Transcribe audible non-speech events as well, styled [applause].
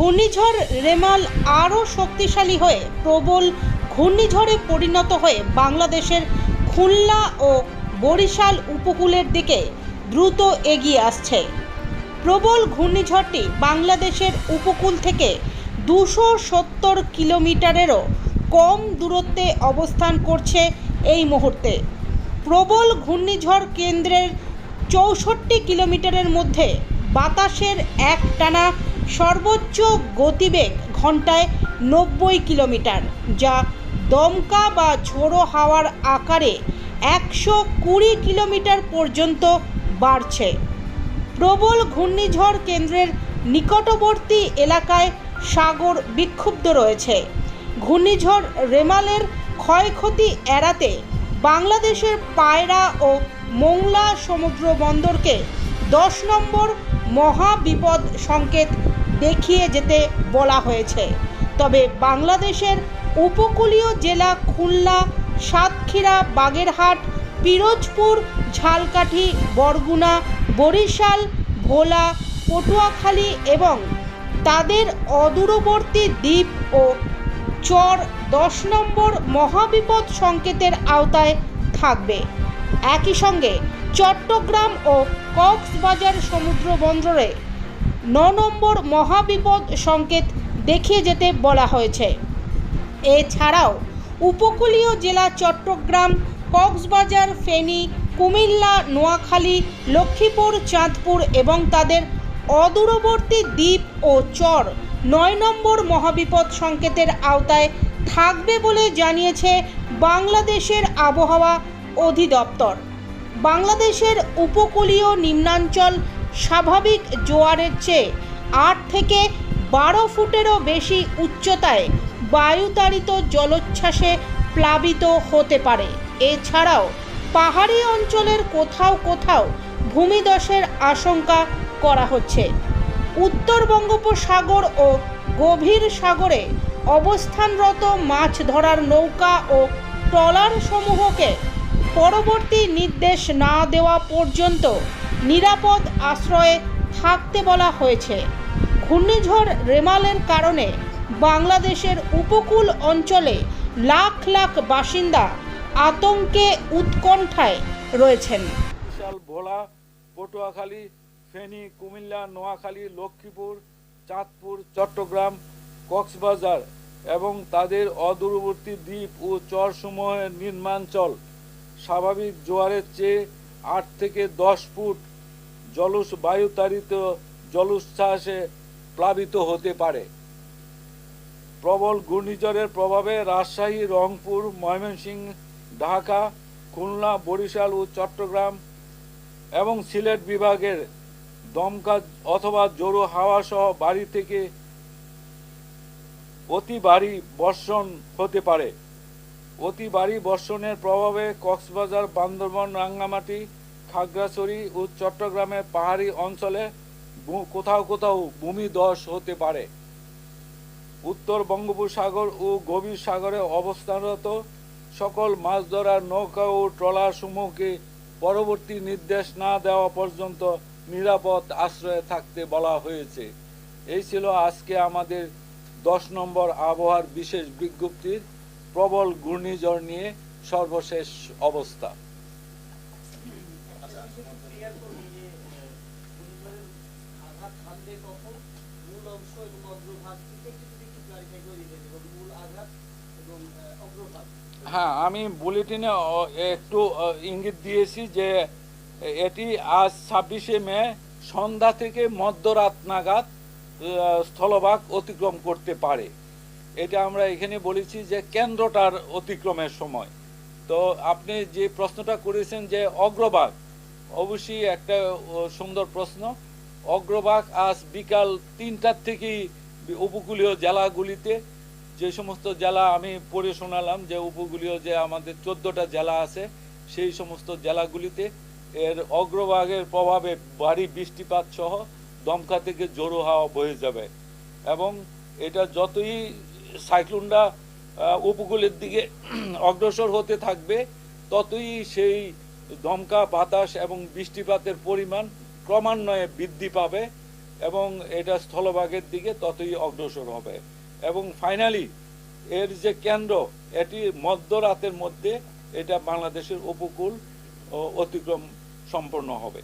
ঘূর্ণিঝড় রেমাল আরও শক্তিশালী হয়ে প্রবল ঘূর্ণিঝড়ে পরিণত হয়ে বাংলাদেশের খুলনা ও বরিশাল উপকূলের দিকে দ্রুত এগিয়ে আসছে। প্রবল ঘূর্ণিঝড়টি বাংলাদেশের উপকূল থেকে দুশো সত্তর কিলোমিটারেরও কম দূরত্বে অবস্থান করছে এই মুহূর্তে। প্রবল ঘূর্ণিঝড় কেন্দ্রের চৌষট্টি কিলোমিটারের মধ্যে বাতাসের একটানা সর্বোচ্চ গতিবেগ ঘন্টায় নব্বই কিলোমিটার, যা দমকা বা ঝোড়ো হাওয়ার আকারে একশো কুড়ি কিলোমিটার পর্যন্ত বাড়ছে। প্রবল ঘূর্ণিঝড় কেন্দ্রের নিকটবর্তী এলাকায় সাগর বিক্ষুব্ধ রয়েছে। ঘূর্ণিঝড় রেমালের ক্ষয়ক্ষতি এড়াতে বাংলাদেশের পায়রা ও মোংলা সমুদ্র বন্দরকে দশ নম্বর মহাবিপদ সংকেত দেখিয়ে যেতে বলা হয়েছে। তবে বাংলাদেশের উপকূলীয় জেলা খুলনা, সাতক্ষীরা, বাগেরহাট, পিরোজপুর, ঝালকাঠি, বরগুনা, বরিশাল, ভোলা, পটুয়াখালী এবং তাদের অদূরবর্তী দ্বীপ ও চর দশ নম্বর মহাবিপদ সংকেতের আওতায় থাকবে। একই সঙ্গে চট্টগ্রাম ও কক্সবাজার সমুদ্র বন্দরে ন নম্বর মহাবিপদ সংকেত দেখিয়ে যেতে বলা হয়েছে। এছাড়াও, উপকূলীয় জেলা চট্টগ্রাম, কক্সবাজার, ফেনী, কুমিল্লা, নোয়াখালী, লক্ষ্মীপুর, চাঁদপুর এবং তাদের অদূরবর্তী দ্বীপ ও চর নয় নম্বর মহাবিপদ সংকেতের আওতায় থাকবে বলে জানিয়েছে বাংলাদেশের আবহাওয়া অধিদপ্তর। বাংলাদেশের উপকূলীয় নিম্নাঞ্চল স্বাভাবিক জোয়ারের চেয়ে আট থেকে বারো ফুটেরও বেশি উচ্চতায় বায়ুতাড়িত জলোচ্ছ্বাসে প্লাবিত হতে পারে। এছাড়াও পাহাড়ি অঞ্চলের কোথাও কোথাও ভূমিধসের আশঙ্কা করা হচ্ছে। উত্তর বঙ্গোপসাগর ও গভীর সাগরে অবস্থানরত মাছ ধরার নৌকা ও ট্রলার সমূহকে পরবর্তী নির্দেশ না দেওয়া পর্যন্ত নিরাপদ আশ্রয়ে থাকতে বলা হয়েছে। ঘূর্ণিঝড় রেমালের কারণে বাংলাদেশের উপকূল অঞ্চলে লাখ লাখ বাসিন্দা আতঙ্কে উৎকণ্ঠায় রয়েছেন। ভোলা, পটুয়াখালী, ফেনী, কুমিল্লা, নোয়াখালী, লক্ষ্মীপুর, চাঁদপুর, চট্টগ্রাম, কক্সবাজার এবং তাদের অদূরবর্তী দ্বীপ ও চরসমূহের নির্মাঞ্চল স্বাভাবিক জোয়ারের চেয়ে আট থেকে দশ ফুট জলুস বায়ুতাড়িত জলোচ্ছ্বাসে প্লাবিত হতে পারে। প্রবল ঘূর্ণিঝড়ের প্রভাবে রাজশাহী, রংপুর, ময়মনসিংহ, ঢাকা, খুলনা, বরিশাল ও চট্টগ্রাম এবং সিলেট বিভাগের দমকা অথবা জোরো হাওয়া সহ বাড়ি থেকে অতি ভারী বর্ষণ হতে পারে। অতি ভারী বর্ষণের প্রভাবে কক্সবাজার, বান্দরবন, রাঙ্গামাটি খাগড়াছড়ি ও চট্টগ্রামের পাহাড়ি অঞ্চলে কোথাও কোথাও ভূমিধস হতে পারে। উত্তর বঙ্গোপসাগর ও গভীর সাগরে অবস্থানরত সকল মাছ ধরার নৌকা ও ট্রলার সমূহকে পরবর্তী নির্দেশ না দেওয়া পর্যন্ত নিরাপদ আশ্রয়ে থাকতে বলা হয়েছে। এই ছিল আজকে আমাদের দশ নম্বর আবহাওয়ার বিশেষ বিজ্ঞপ্তির প্রবল ঘূর্ণিঝড় নিয়ে সর্বশেষ অবস্থা আঘাত হানবে কখন মূল অংশ এবং অগ্রভাগ একটু যদি একটু ক্লারিফাই করে দিতেন এবং মূল আঘাত এবং আহ, অগ্রভাগ হ্যাঁ আমি বুলেটিনে একটু ইঙ্গিত দিয়েছি যে এটি আজ ছাব্বিশে মে, সন্ধ্যা থেকে মধ্যরাত নাগাদ স্থলভাগ অতিক্রম করতে পারে। এটা আমরা এখানে বলেছি যে কেন্দ্রটার অতিক্রমের সময়। তো আপনি যে প্রশ্নটা করেছেন যে অগ্রভাগ অবশ্যই একটা সুন্দর প্রশ্ন। অগ্রভাগ আজ বিকাল তিনটার থেকেই উপকূলীয় জেলাগুলিতে। যে সমস্ত জেলা আমি পড়ে শোনালাম, যে উপকূলীয় যে আমাদের চোদ্দটা জেলা আছে, সেই সমস্ত জেলাগুলিতে এর অগ্রভাগের প্রভাবে ভারী বৃষ্টিপাত সহ দমকা থেকে জোরো হাওয়া বয়ে যাবে। এবং এটা যতই সাইক্লোনটা উপকূলের দিকে [clears throat] অগ্রসর হতে থাকবে, ততই সেই দমকা বাতাস এবং বৃষ্টিপাতের পরিমাণ ক্রমান্বয়ে বৃদ্ধি পাবে এবং এটা স্থলভাগের দিকে ততই অগ্রসর হবে। এবং ফাইনালি এর যে কেন্দ্র, এটি মধ্যরাতের মধ্যে এটা বাংলাদেশের উপকূল অতিক্রম সম্পন্ন হবে।